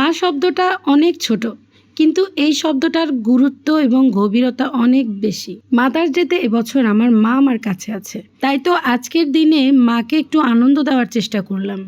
মা শব্দটা অনেক ছোট, কিন্তু এই শব্দটার গুরুত্ব এবং গভীরতা অনেক বেশি। মাদার্স ডেতে এবছর আমার মা আমার কাছে আছে। তাই তো আজকের দিনে মাকে একটু আনন্দ দেওয়ার চেষ্টা করলাম।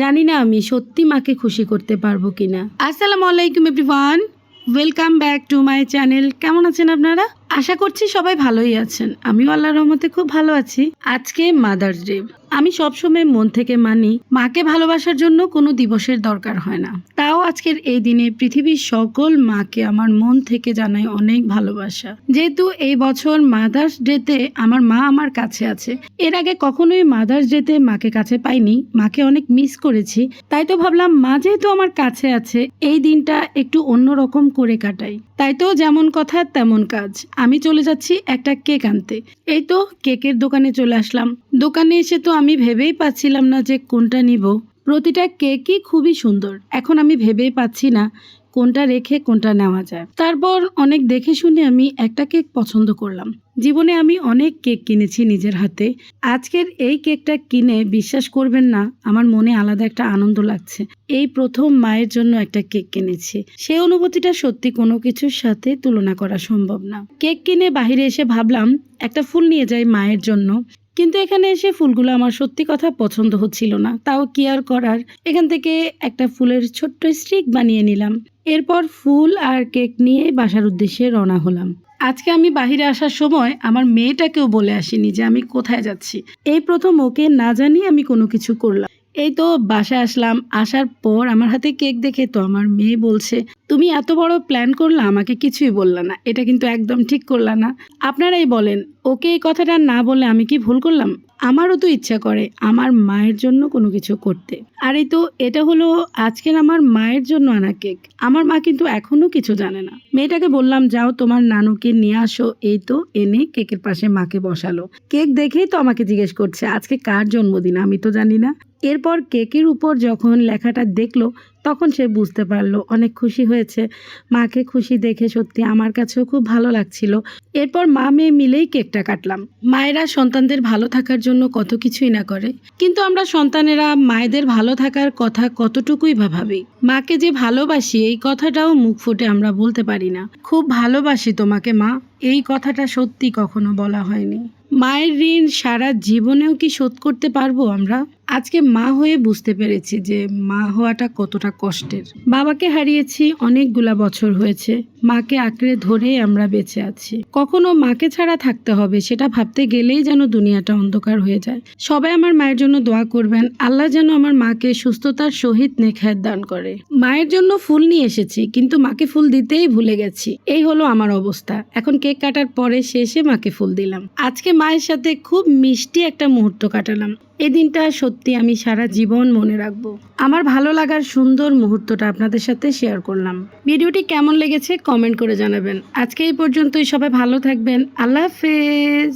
জানি না আমি সত্যি মাকে খুশি করতে পারব কিনা। আসসালামু আলাইকুম everyone welcome back to my channel কেমন আছেন আপনারা? আশা করছি সবাই ভালোই আছেন। আমিও আল্লাহর রহমতে খুব ভালো আছি। আজকে মাদার্স ডে আমি সবসময় মন থেকে মানি, মাকে ভালোবাসার জন্য কোনো দিবসের দরকার হয় না। তাও আজকের এই দিনে পৃথিবীর সকল মাকে আমার মন থেকে জানাই অনেক ভালোবাসা। যেহেতু এই বছর মাদার্স ডেতে আমার মা আমার কাছে আছে। এর আগে কখনোই মাদার্স ডেতে মাকে কাছে পাইনি। মাকে অনেক মিস করেছি। তাই তো ভাবলাম, মা যেহেতু আমার কাছে আছে, এই দিনটা একটু অন্যরকম করে কাটাই। তাই তো যেমন কথা তেমন কাজ। আমি চলে যাচ্ছি একটা কেক আনতে। এই তো কেকের দোকানে চলে আসলাম। দোকানে এসে তো আমি ভেবেই পাচ্ছিলাম না যে কোনটা নিব। প্রতিটা কেকই খুবই সুন্দর। এখন আমি ভেবেই পাচ্ছি না কোনটা রেখে কোনটা নেওয়া যায়। তারপর অনেক দেখে শুনে আমি একটা কেক পছন্দ করলাম। জীবনে আমি অনেক কেক কিনেছি নিজের হাতে। আজকের এই কেকটা কিনে বিশ্বাস করবেন না, আমার মনে আলাদা একটা আনন্দ লাগছে। এই প্রথম মায়ের জন্য একটা কেক কিনেছি। সেই অনুভূতিটা সত্যি কোনো কিছুর সাথে তুলনা করা সম্ভব না। কেক কিনে বাইরে এসে ভাবলাম, একটা ফুল নিয়ে যাই মায়ের জন্য। কিন্তু এখানে এসে ফুলগুলো আমার সত্যি কথা পছন্দ হচ্ছিল না। তাও কি আর করার এখান থেকে একটা ফুলের ছোট্ট স্টিক বানিয়ে নিলাম। এরপর ফুল আর কেক নিয়ে বাসার উদ্দেশ্যে রওনা হলাম। আজকে আমি বাহিরে আসার সময় আমার মেয়েটাকেও বলে আসিনি যে আমি কোথায় যাচ্ছি। এই প্রথম ওকে না জানিয়ে আমি কোনো কিছু করলাম এই তো বাসায় আসলাম। আসার পর আমার হাতে কেক দেখে তো আমার মেয়ে বলছে, তুমি এত বড় প্ল্যান করলা, আমাকে কিছুই বললা না। এটা কিন্তু একদম ঠিক করলা না। আপনারাই বলেন, ওকে এই কথাটা না বলে আমি কি ভুল করলাম? আমারও তো ইচ্ছা করে আমার মায়ের জন্য কোনো কিছু করতে। আর এই তো, এটা হলো আজকের আমার মায়ের জন্য আনা কেক। আমার মা কিন্তু এখনও কিছু জানে না। মেয়েটাকে বললাম, যাও তোমার নানুকে নিয়ে আসো। এই তো, এনে কেকের পাশে মাকে বসালো। কেক দেখেই তো আমাকে জিজ্ঞেস করছে, আজকে কার জন্মদিন? আমি তো জানি না। এরপর কেকের উপর যখন লেখাটা দেখল, তখন সে বুঝতে পারল, অনেক খুশি হয়েছে। মাকে খুশি দেখে সত্যি আমার কাছেও খুব ভালো লাগছিল। এরপর মা মেয়ে মিলেই কেকটা কাটলাম। মায়েরা সন্তানদের ভালো থাকার জন্য কত কিছুই না করে। কিন্তু আমরা সন্তানেরা মায়েদের ভালো থাকার কথা কতটুকুই ভাবি? মাকে যে ভালোবাসি, এই কথাটাও মুখ ফুটে আমরা বলতে পারি না। খুব ভালোবাসি তোমাকে মা। এই কথাটা সত্যি কখনো বলা হয়নি। মায়ের ঋণ সারা জীবনেও কি শোধ করতে পারব আমরা? আজকে মা হয়ে বুঝতে পেরেছি যে মা হওয়াটা কতটা কষ্টের। বাবাকে হারিয়েছি অনেকগুলা বছর হয়েছে। মাকে আঁকড়ে ধরেই আমরা বেঁচে আছি। কখনো মাকে ছাড়া থাকতে হবে সেটা ভাবতে গেলেই যেন দুনিয়াটা অন্ধকার হয়ে যায়। সবাই আমার মায়ের জন্য দোয়া করবেন। আল্লাহ যেন আমার মাকে সুস্থতার সহিত নেখায়াত দান করে। মায়ের জন্য ফুল নিয়ে এসেছি, কিন্তু মাকে ফুল দিতেই ভুলে গেছি। এই হলো আমার অবস্থা। এখন কেক কাটার পরে শেষে মাকে ফুল দিলাম। আজকে মায়ের সাথে খুব মিষ্টি একটা মুহূর্ত কাটালাম। এই দিনটা সত্যি আমি সারা জীবন মনে রাখব। আমার ভালো লাগার সুন্দর মুহূর্তটা আপনাদের সাথে শেয়ার করলাম। ভিডিওটি কেমন লেগেছে কমেন্ট করে জানাবেন। আজকে এই পর্যন্তই সবাই ভালো থাকবেন। আল্লাহ হাফেজ।